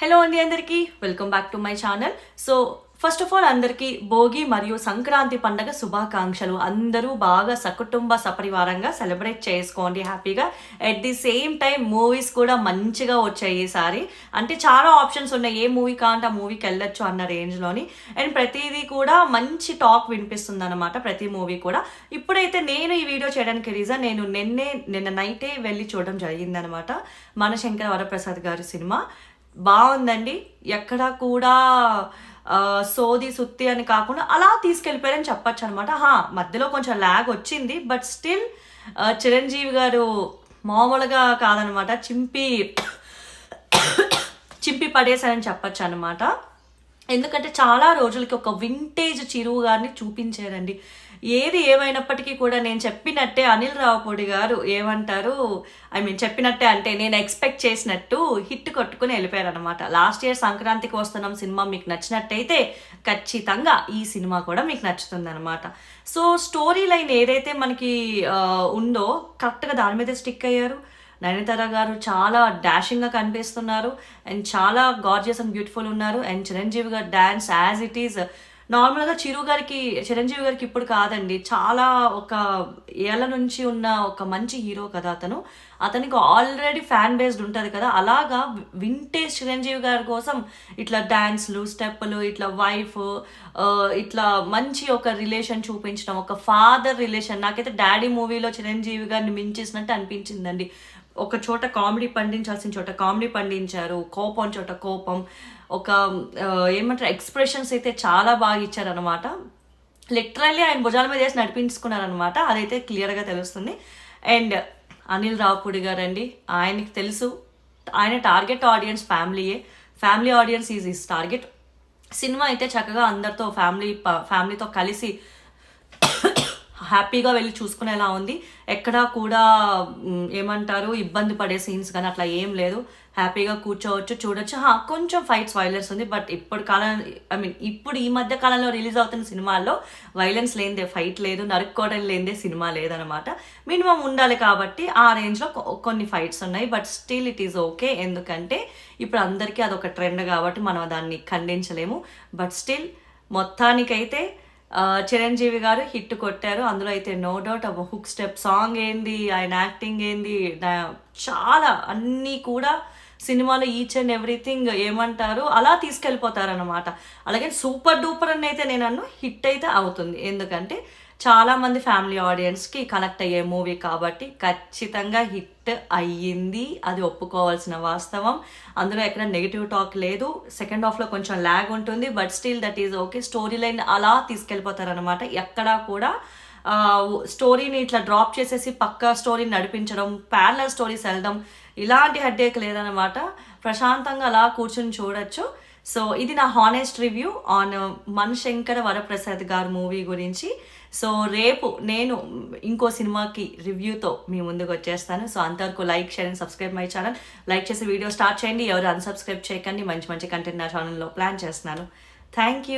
Hello అండి అందరికీ. Welcome back to my channel so first of all అందరికీ భోగి మరియు సంక్రాంతి పండగ శుభాకాంక్షలు. అందరూ బాగా సకుటుంబ సపరివారంగా సెలబ్రేట్ చేసుకోండి హ్యాపీగా. At the same time movies కూడా మంచిగా వచ్చాయి ఈసారి. అంటే చాలా ఆప్షన్స్ ఉన్నాయి. ఏ మూవీ కాంటే ఆ మూవీకి వెళ్ళొచ్చు అన్న రేంజ్లోని అండ్ ప్రతిదీ కూడా మంచి టాక్ వినిపిస్తుంది అనమాట ప్రతి మూవీ కూడా. ఇప్పుడైతే నేను ఈ వీడియో చేయడానికి రీజన్ నేను నిన్నే నిన్న నైటే వెళ్ళి చూడడం జరిగిందనమాట మన శంకర వరప్రసాద్ గారి సినిమా. బాగుందండి. ఎక్కడ కూడా సోది సుత్తి అని కాకుండా అలా తీసుకెళ్ళిపోయారని చెప్పచ్చు అనమాట హా మధ్యలో కొంచెం ల్యాగ్ వచ్చింది. బట్ స్టిల్ చిరంజీవి గారు మామూలుగా కాదనమాట. చింపి చింపి పడేశారని చెప్పచ్చు అనమాట ఎందుకంటే చాలా రోజులకి ఒక వింటేజ్ చిరువు గారిని చూపించారండి. ఏది ఏమైనప్పటికీ కూడా నేను చెప్పినట్టే అనిల్ రావుపూడి గారు ఏమంటారు? ఐ మీన్ చెప్పినట్టే అంటే నేను ఎక్స్పెక్ట్ చేసినట్టు హిట్ కొట్టుకుని వెళ్ళిపోయారు అనమాట లాస్ట్ ఇయర్ సంక్రాంతికి వస్తున్నాం సినిమా మీకు నచ్చినట్టయితే ఖచ్చితంగా ఈ సినిమా కూడా మీకు నచ్చుతుందనమాట సో స్టోరీ లైన్ ఏదైతే మనకి ఉందో కరెక్ట్గా దాని మీద స్టిక్ అయ్యారు. నయనతార గారు చాలా డాషింగ్గా కనిపిస్తున్నారు. అండ్ చాలా గార్జియస్ అండ్ బ్యూటిఫుల్ ఉన్నారు. And Chiranjeevi garu dance as it is నార్మల్గా చిరు గారికి చిరంజీవి గారికి ఇప్పుడు కాదండి. చాలా ఒక ఏళ్ళ నుంచి ఉన్న ఒక మంచి హీరో కదా అతను. అతనికి ఆల్రెడీ ఫ్యాన్ బేస్డ్ ఉంటుంది కదా. అలాగా వింటేజ్ చిరంజీవి గారి కోసం ఇట్లా డ్యాన్స్లు స్టెప్పులు ఇట్లా వైఫ్ ఇట్లా మంచి ఒక రిలేషన్ చూపించడం ఒక ఫాదర్ రిలేషన్ నాకైతే డాడీ మూవీలో చిరంజీవి గారిని మించేసినట్టు అనిపించిందండి. ఒక చోట కామెడీ పండించాల్సిన చోట కామెడీ పండించారు. కోపం చోట కోపం. ఒక ఏమంటారు ఎక్స్ప్రెషన్స్ అయితే చాలా బాగా ఇచ్చారనమాట లిటరల్లీ ఆయన భుజాల మీద వేసి నడిపించుకున్నారనమాట అదైతే క్లియర్గా తెలుస్తుంది. అండ్ అనిల్ రావుపూడి గారు అండి ఆయనకి తెలుసు ఆయన target audience ఫ్యామిలీయే. Family audience is is target. Cinema అయితే చక్కగా అందరితో ఫ్యామిలీ ఫ్యామిలీతో కలిసి హ్యాపీగా వెళ్ళి చూసుకునేలా ఉంది. ఎక్కడా కూడా ఏమంటారు ఇబ్బంది పడే సీన్స్ కానీ అట్లా ఏం లేదు. హ్యాపీగా కూర్చోవచ్చు చూడొచ్చు. కొంచెం ఫైట్స్ వైలెన్స్ ఉంది. బట్ ఇప్పుడు కాలం ఐ మీన్ ఇప్పుడు ఈ మధ్య కాలంలో రిలీజ్ అవుతున్న సినిమాల్లో వైలెన్స్ లేనిదే ఫైట్ లేదు నరుక్కోవడం లేనిదే సినిమా లేదనమాట మినిమం ఉండాలి కాబట్టి ఆ రేంజ్లో కొన్ని ఫైట్స్ ఉన్నాయి. But still it is okay. ఎందుకంటే ఇప్పుడు అందరికీ అదొక ట్రెండ్ కాబట్టి మనం దాన్ని ఖండించలేము. బట్ స్టిల్ మొత్తానికైతే చిరంజీవి గారు హిట్ కొట్టారు. అందులో అయితే no doubt hook step song ఏంది ఆయన యాక్టింగ్ ఏంది చాలా అన్నీ కూడా సినిమాలో ఈచ్ అండ్ ఎవ్రీథింగ్ ఏమంటారు అలా తీసుకెళ్ళిపోతారనమాట అలాగే సూపర్ డూపర్ అని అయితే నేను అన్ను హిట్ అయితే అవుతుంది. ఎందుకంటే చాలా మంది ఫ్యామిలీ ఆడియన్స్కి కనెక్ట్ అయ్యే మూవీ కాబట్టి ఖచ్చితంగా హిట్ అయ్యింది. అది ఒప్పుకోవాల్సిన వాస్తవం. అందులో ఎక్కడ నెగిటివ్ టాక్ లేదు. సెకండ్ హాఫ్లో కొంచెం ల్యాగ్ ఉంటుంది. But still that is okay story line అలా తీసుకెళ్ళిపోతారనమాట ఎక్కడా కూడా స్టోరీని ఇట్లా డ్రాప్ చేసేసి పక్క స్టోరీని నడిపించడం ప్యారలల్ స్టోరీస్ వెళ్ళడం ఇలాంటి హెడ్ఏక్ లేదనమాట ప్రశాంతంగా అలా కూర్చొని చూడొచ్చు. సో ఇది నా honest review on Manishankara Varaprasad garu movie గురించి. సో రేపు నేను ఇంకో సినిమాకి రివ్యూతో మీ ముందుకు వచ్చేస్తాను. సో అంతవరకు like share and subscribe my channel like చేసి వీడియో స్టార్ట్ చేయండి. ఎవరు అన్సబ్స్క్రైబ్ చేయకండి. మంచి మంచి కంటెంట్ నా ఛానల్లో ప్లాన్ చేస్తున్నాను. Thank you